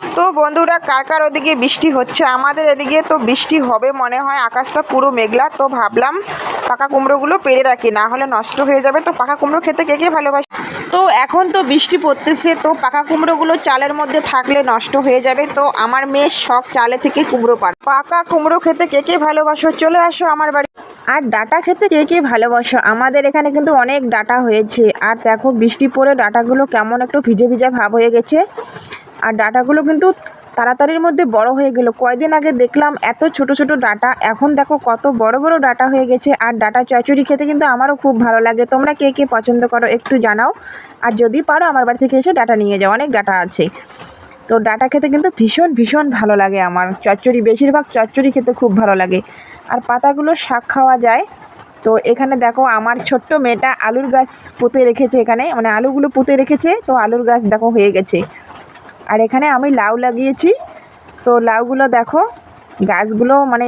তো বন্ধুরা, কার কার ওদিকে বৃষ্টি হচ্ছে? আমাদের এদিকে তো বৃষ্টি হবে মনে হয়। আকাশটা পুরো মেঘলা, তো ভাবলাম পাকা কুমড়োগুলো পেরে রাখি, না হলে নষ্ট হয়ে যাবে। তো পাকা কুমড়ো খেতে কে কে ভালোবাসে? তো এখন তো বৃষ্টি পড়তেছে, তো পাকা কুমড়োগুলো চালের মধ্যে থাকলে নষ্ট হয়ে যাবে। তো আমার মেয়ের শখ চালে থেকে কুমড়ো পার পাকা কুমড়ো খেতে কে কে ভালোবাসো? চলে আসো আমার বাড়ি। আর ডাটা খেতে কে কে ভালোবাসো? আমাদের এখানে কিন্তু অনেক ডাটা হয়েছে। আর দেখো, বৃষ্টি পড়ে ডাটাগুলো কেমন একটু ভিজে ভিজে ভাব হয়ে গেছে। আর ডাটাগুলো কিন্তু তাড়াতাড়ির মধ্যে বড় হয়ে গেল। কয়দিন আগে দেখলাম এত ছোট ছোট ডাটা, এখন দেখো কত বড় বড় ডাটা হয়ে গেছে আর ডাটা চচ্চড়ি খেতে কিন্তু আমারও খুব ভালো লাগে। তোমরা কে কে পছন্দ করো একটু জানাও। আর যদি পারো আমার বাড়ি থেকে এসে ডাটা নিয়ে যাও, অনেক ডাটা আছে। তো ডাটা খেতে কিন্তু ভীষণ ভীষণ ভালো লাগে আমার। চচ্চড়ি, বেশিরভাগ চচ্চড়ি খেতে খুব ভালো লাগে। আর পাতাগুলো শাক খাওয়া যায়। তো এখানে দেখো আমার ছোট্ট মেয়েটা আলুর গাছ পুঁতে রেখেছে এখানে। মানে আলুগুলো পুঁতে রেখেছে, তো আলুর গাছ দেখো হয়ে গেছে। আর এখানে আমি লাউ লাগিয়েছি। তো লাউগুলো দেখো, গাছগুলো মানে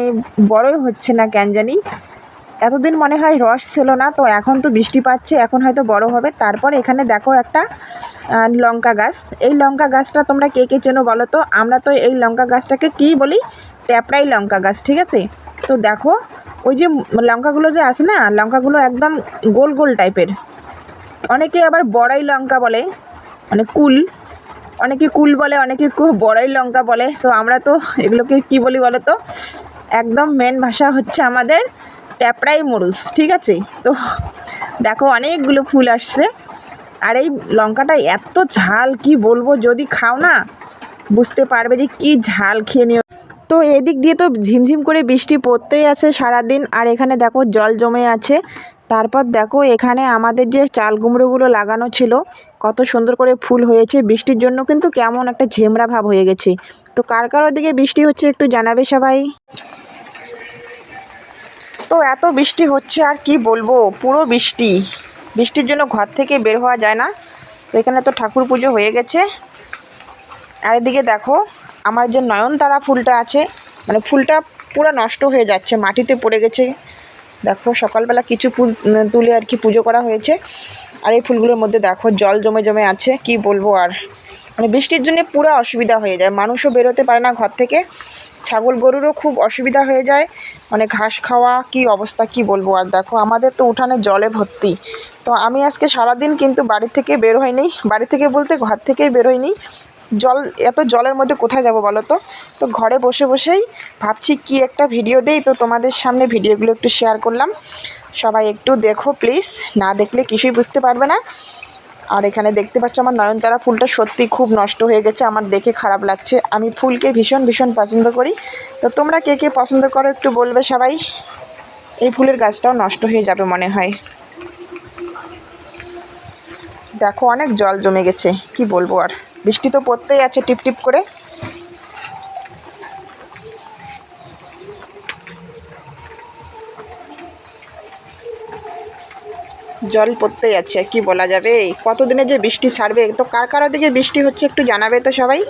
বড়ই হচ্ছে না কেন জানি। এতদিন মনে হয় রস ছিল না, তো এখন তো বৃষ্টি পাচ্ছে, এখন হয়তো বড় হবে। তারপর এখানে দেখো একটা লঙ্কা গাছ। এই লঙ্কা গাছটা তোমরা কে কে চেনো বলো তো? আমরা তো এই লঙ্কা গাছটাকে কী বলি? ট্যাপড়াই লঙ্কা গাছ, ঠিক আছে? তো দেখো, ওই যে লঙ্কাগুলো যে আছে না, লঙ্কাগুলো একদম গোল গোল টাইপের অনেকে আবার বড়াই লঙ্কা বলে মানে কুল। অনেকে কুল বলে, অনেকে বড়াই লঙ্কা বলে। তো আমরা তো এগুলোকে কী বলি বলো তো? একদম মেন ভাষা হচ্ছে আমাদের ট্যাপড়াই মরুচ ঠিক আছে? তো দেখো অনেকগুলো ফুল আসছে। আর এই লঙ্কাটা এত ঝাল, কি বলব? যদি খাও না, বুঝতে পারবে যে কি ঝাল খেয়ে নিও। তো এদিক দিয়ে তো ঝিমঝিম করে বৃষ্টি পড়তেই আছে সারাদিন। আর এখানে দেখো জল জমে আছে। তারপর দেখো এখানে আমাদের যে চাল কুমড়োগুলো লাগানো ছিল, কত সুন্দর করে ফুল হয়েছে। বৃষ্টির জন্য কিন্তু কেমন একটা ঝেমরা ভাব হয়ে গেছে। তো কার কার ওদিকে বৃষ্টি হচ্ছে একটু জানাবে সবাই? তো এত বৃষ্টি হচ্ছে আর কি বলব, পুরো বৃষ্টি। বৃষ্টির জন্য ঘর থেকে বের হওয়া যায় না। তো এখানে তো ঠাকুর পুজো হয়ে গেছে। আর এদিকে দেখো, আমার যে নয়নতারা ফুলটা আছে মানে ফুলটা পুরো নষ্ট হয়ে যাচ্ছে, মাটিতে পড়ে গেছে। দেখো, সকালবেলা কিছু ফুল তুলে আর কি পুজো করা হয়েছে। আর এই ফুলগুলোর মধ্যে দেখো, জল জমে জমে আছে, কি বলব আর। মানে বৃষ্টির জন্য পুরো অসুবিধা হয়ে যায়। মানুষও বেরোতে পারে না ঘর থেকে। ছাগল গরুরও খুব অসুবিধা হয়ে যায়। মানে ঘাস খাওয়া, কি অবস্থা, কি বলব আর। দেখো, আমাদের তো উঠানে জলে ভর্তি। তো আমি আজকে সারাদিন কিন্তু বাড়ি থেকে বের হইনি। বাড়ি থেকে বলতে ঘর থেকেই বের হইনি। জল, এত জলের মধ্যে কোথায় যাব বলো তো? তো ঘরে বসে বসেই ভাবছি কি একটা ভিডিও দেই। তো তোমাদের সামনে ভিডিওগুলো একটু শেয়ার করলাম। সবাই একটু দেখো প্লিজ না দেখলে কিছুই বুঝতে পারবে না। আর এখানে দেখতে পাচ্ছ আমার নয়নতারা ফুলটা সত্যি খুব নষ্ট হয়ে গেছে। আমার দেখে খারাপ লাগছে। আমি ফুলকে ভীষণ ভীষণ পছন্দ করি। তো তোমরা কে কে পছন্দ করো একটু বলবে সবাই। এই ফুলের গাছটাও নষ্ট হয়ে যাবে মনে হয়। দেখো অনেক জল জমে গেছে। কি বলব আর? বৃষ্টি তো পড়তেই আছে টিপটিপ টিপ করে। জল পড়তেই আছে, কি বলা যাবে? কতদিনে যে বৃষ্টি ছাড়বে? তো কার কার দিকে বৃষ্টি হচ্ছে একটু জানাবে তো সবাই।